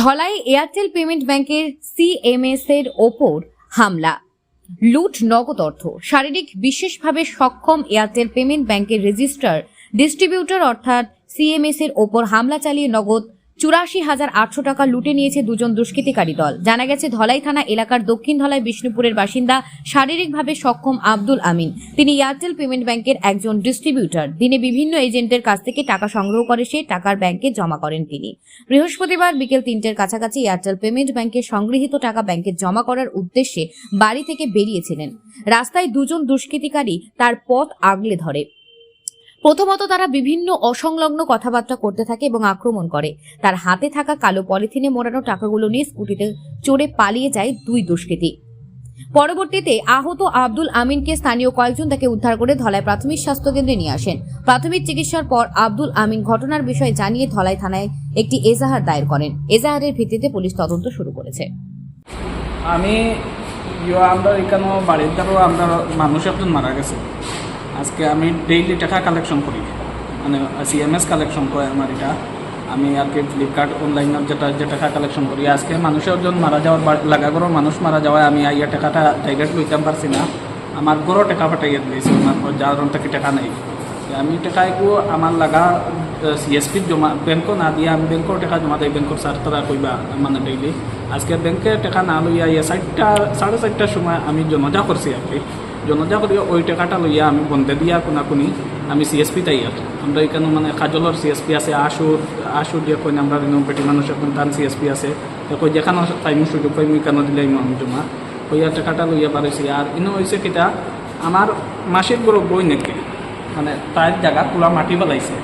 Dhalai Airtel payment ব্যাংকের CMS এর ওপর হামলা। লুট নগদ অর্থ। শারীরিক বিশেষভাবে সক্ষম এয়ারটেল পেমেন্ট ব্যাংকের রেজিস্ট্রার, ডিস্ট্রিবিউটর অর্থাৎ সিএমএস এর ওপর হামলা চালিয়ে নগদ চুরাশি হাজার আটশো টাকা লুটে নিয়েছে দুজন দুষ্কৃতিকারী দল। জানা গেছে, ধলাই থানা এলাকার দক্ষিণ ধলাই বিষ্ণুপুরের বাসিন্দা শারীরিকভাবে সক্ষম আব্দুল আমিন। তিনি এয়ারটেল পেমেন্ট ব্যাংকের একজন ডিস্ট্রিবিউটর। দিনে বিভিন্ন এজেন্টের কাছ থেকে টাকা সংগ্রহ করে সে টাকার ব্যাংকে জমা করেন তিনি। বৃহস্পতিবার বিকেল তিনটের কাছাকাছি এয়ারটেল পেমেন্ট ব্যাংকে সংগৃহীত টাকা ব্যাংকে জমা করার উদ্দেশ্যে বাড়ি থেকে বেরিয়েছিলেন। রাস্তায় দুজন দুষ্কৃতিকারী তার পথ আগলে ধরে। প্রথমত তারা বিভিন্ন অসংলগ্ন কথাবার্তা করতে থাকে এবং আক্রমণ করে। তার হাতে থাকা কালো পলিথিনে মোড়ানো টাকাগুলো নিয়ে স্কুটিতে চড়ে পালিয়ে যায় দুই দুষ্কৃতী। পরবর্তীতে আহত আব্দুল আমিনকে স্থানীয় কয়েকজন তাকে উদ্ধার করে ধলাই প্রাথমিক স্বাস্থ্যকেন্দ্রে নিয়ে আসেন। প্রাথমিক চিকিৎসার পর আব্দুল আমিন ঘটনার বিষয়ে জানিয়ে ধলাই থানায় একটি এজাহার দায়ের করেন। এজাহারের ভিত্তিতে পুলিশ তদন্ত শুরু করেছে। আমি আমরা এখানে বাড়ির দ্বারা আমরা মানুষ একজন মারা গেছে। আজকে আমি ডেইলি টাকা কালেকশন করি। মানে সিএমএস কালেকশন করে আমার এটা। আমি আর কি ফ্লিপকার্ট অনলাইনত যেটা, যে টাকা কালেকশন করি। আজকে মানুষের জন মারা যাওয়ার বা- লাগা গরো মানুষ মারা যাওয়ায় আমি আইয়া টাকাটা ডাইরেক্ট লইতে পারছি না। আমার গরো টাকা পাঠাইয়া দিয়েছি আমার যার থেকে টাকা নেই। আমি টাকা একটু আমার লাগা সিএসপির জমা ব্যাংকও না দিয়ে আমি ব্যাংকর টাকা জমা দিই ব্যাংকর স্যার তারা কইবা মানে ডেইলি আজকে ব্যাংকে টাকা না লইয়া ইয়া চারটা সাড়ে চারটার সময় আমি জনজা করছি আর কি জনজা করি ওই টাকাটা লইয়া আমি বন্ধে দিয়া কোনাকুনি, আমি সিএসপি তাই আর আমরা এখানে মানে কাজলের সিএসপি আছে আশুর আশুর দিয়ে কই আমরা পেটি মানুষ এখন তার সিএসপি আছে। কই যেখানে টাইম সুযোগ পাই মুই কেন দিলে আমি জমা। আর টাকাটা লইয়া পারিছি আর ইনো হয়েছে কিটা আমার মাসির বড় বই নাকি। মানে তার জায়গা পুরা মাটি পেলাইছে।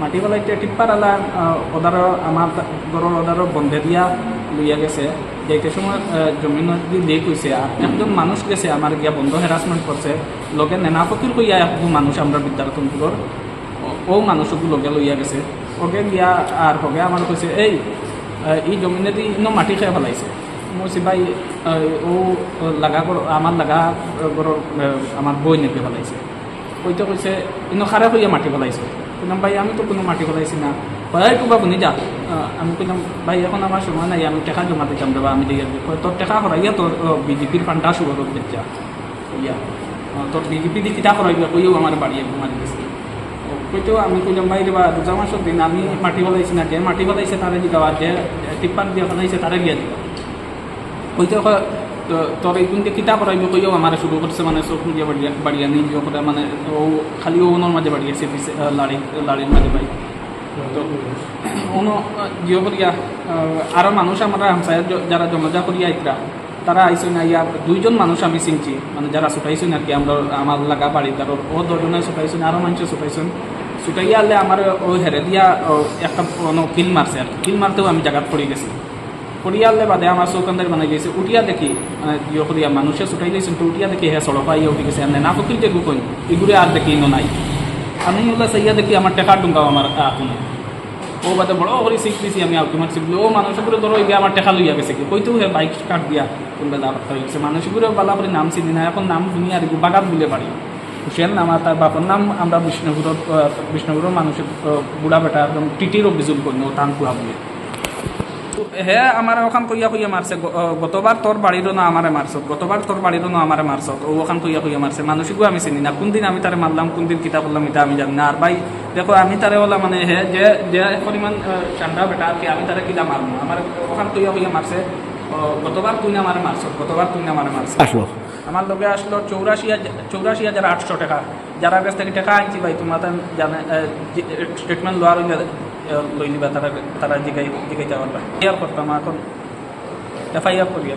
মাটি পেলাইতে টিপ্পার আলা ওদার আমার গরর ওদারও বন্ধে দিয়া লইয়া গেছে। যাইতে সময় জমিন কইছে আর একজন মানুষ গেছে আমার গিয়া বন্ধ হ্যারাসমেন্ট করছে লগে নেনা ফকির কইয়া একজন মানুষ আমরা বিদ্যার্থনপুরের ও মানুষকে লগে লইয়া গেছে। ওকে গিয়া আর হগে আমার কইছে এই এই জমিনে দি ইনো মাটি খেয়ে ফেলাইছে মই কৈছি, ভাই ও লাগা আমার লাগা আমার বই নেপে ফেলাইছে কইতে কইছে ইনো খারাপ হইয়া মাটি ফেলাইছে কইলাম ভাই আমি তো কোনো মাটি ফেলাইছি না। কয় একটু বাবু যা। আমি কইলাম ভাই এখন আমার সময় নাই আমি টাকা জমা দিতাম দেবা আমি দিয়ে তোর টাকা হরাইয়া তোর বিজেপির ফান্ডা শুরু বেচা ইয়া আহ, তোর বিজেপি দিয়ে কিতা করাইবা কইও আমার বাড়ি মারি গেছে কইতেও আমি কইলাম ভাই রে বা দুটা মাসের দিন আমি মাটি ফেলাইছি না যে মাটি ফেলাইছে তারে দিবা যে টিপ্পার দিয়ে ফেলাইছে তারে গিয়া দিবা কইতে তো- তোর এই কিন্তু কিতা করাইব কইও আমার শুরু করছে মানে চোখ দিয়ে বাড়িয়া বাড়িয়া নিয়ে করে মানে ও খালি ওনার মাঝে বাড়িয়েছে পিছে লাড়ি লাড়ির মাঝে ভাই তো ওনো জিও করিয়া আহ, আরও মানুষ আমরা হামসায় যারা জমজা করিয়া ইতরা তারা আইসো না ইয়া দুইজন মানুষ আমি চিনছি মানে যারা ছুটাইছো নাকি আমরা আমার লাগা বাড়ি তার ও দুজনে ছুটাইছো আরও মানুষ ছুটাইছেন ছুটাইয়া আলে আমার ও হেরে দিয়া একটা কিল মারছে আর কিল মারতেও আমি জায়গাত পড়ে গেছি। পড়িয়ালে বাদে আমার চৌকান্দার বানাই গেছে। উঠিয়া দেখি মানে ইয়ে করিয়া মানুষে ছুটাই গেছেন তো উঠিয়া দেখি হ্যাঁ সড়ক ইয়ে উঠে গেছে আর না ফকির দেখু কই এগুলো আর দেখি ইনো নাই। আমি ওগুলো সাইয়া দেখি আমার টাকা ডুঙ্গাও আমার আকুনে ও বাদে বড় করে শিখ দিছি আমি আউকি মারছি বলে ও মানুষগুলো ধরো গিয়ে আমার টাকা লইয়া গেছে। কি কইতেও হে বাইক কাট দিয়া, কোনবা দা হয়ে গেছে মানুষগুলো বালা করে নাম চিনি না এখন নাম দুনিয়া আর বাগাত বলে পারি হুসেন নাম আর তার বাবার নাম আমরা বিষ্ণুপুরের বিষ্ণুপুরের মানুষের বুড়া বেটা, একদম টিটির অভিযোগ করি ও টান কুয়া বলে। হে আমার ওখান কইয়া কইয়া মারছে। গতবার তোর বাড়িরও না আমারে মারছ। গতবার তোর বাড়িরও না আমারে মারছ। ও ওখান কইয়া কইয়া মারছে। মানুষকেও আমি চিনি না। কোন দিন আমি তারে মারলাম কোন দিন কিতা করলাম এটা আমি জানি না। আর ভাই, দেখো, আমি তারে বলা মানে হে, যে যে পরিমাণ ঠান্ডা বেটা কি, আমি তারে কিতা মারবো আমার ওখান কইয়া কইয়া মারছে। গতবার তুই না আমারে মারছ, গতবার তুই না আমারে মারছ। আমার লোকে আসলো চৌরাশি হাজার চৌরাশি হাজার আটশো টাকা। যারা কাছ থেকে টাকা আনছি ভাই, তোমার জানে ট্রিটমেন্ট লওয়ার হইলে লই নিবা তারা তারা জিগাই জিগাই যাওয়ার করতাম এখন। এফআইআর করিয়া